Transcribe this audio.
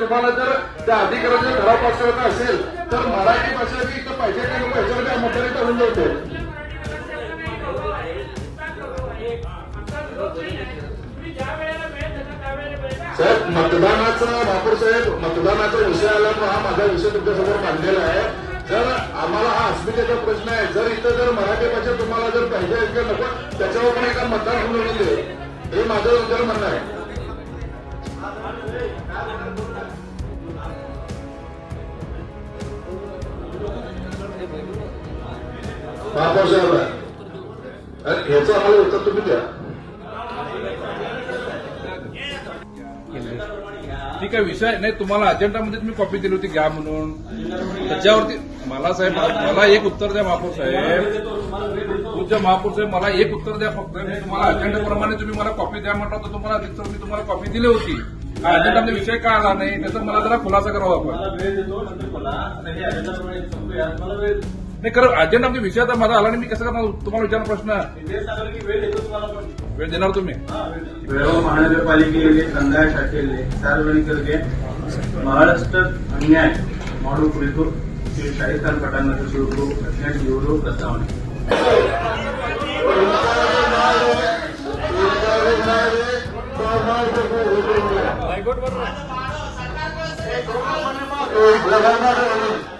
तुम्हाला जर त्या अधिकाऱ्याचा ठराव पास करायचा असेल तर मराठी भाषा बी इथं पाहिजे की नको याच्यावर काय करून जाते साहेब मतदानाचा ठाकूर साहेब मतदानाचा विषय आला तर हा माझा विषय तुमच्यासमोर मांडलेला आहे. जर आम्हाला हा अस्मितेचा प्रश्न आहे जर इथं जर मराठी भाषा तुम्हाला जर पाहिजे आहे नको त्याच्यावर पण एका मतदान होऊन हे माझं जर म्हणणं आहे. महापौर साहेब आहे ह्याचं आम्हाला उत्तर तुम्ही द्या. ठीक आहे विषय नाही तुम्हाला अजेंडामध्ये तुम्ही कॉपी दिली होती घ्या म्हणून. त्याच्यावरती मला साहेब मला एक उत्तर द्या महापौर साहेब तुमच्या महापौर साहेब मला एक उत्तर द्या फक्त. मी तुम्हाला अजेंडाप्रमाणे तुम्ही मला कॉपी द्या म्हटलं तर तुम्हाला तिथं मी तुम्हाला कॉपी दिली होती. हा अजेंडामध्ये विषय काय आला नाही? त्याचा मला जरा खुलासा करावा आपण. नाही खरं अर्जंट म्हणजे आमच्या आता माझा आला आणि मी कसं करणार? तुम्हाला विचार प्रश्न? वेळ देणार तुम्ही? महानगरपालिकेने कंदाय शाखेने सार्वजनिकರಿಗೆ महाराष्ट्र अन्याय ಮಾಡಲು ಕುರಿತು ಶ್ರೀ ಶಾಹಿಸ್ತಾನ್ ಪಟ್ಟಣ ಸಚಿವರು ಪ್ರಜ್ಞಾಟಿಯವರು ಪ್ರಸ್ತಾವನೆ ಸರ್ಕಾರ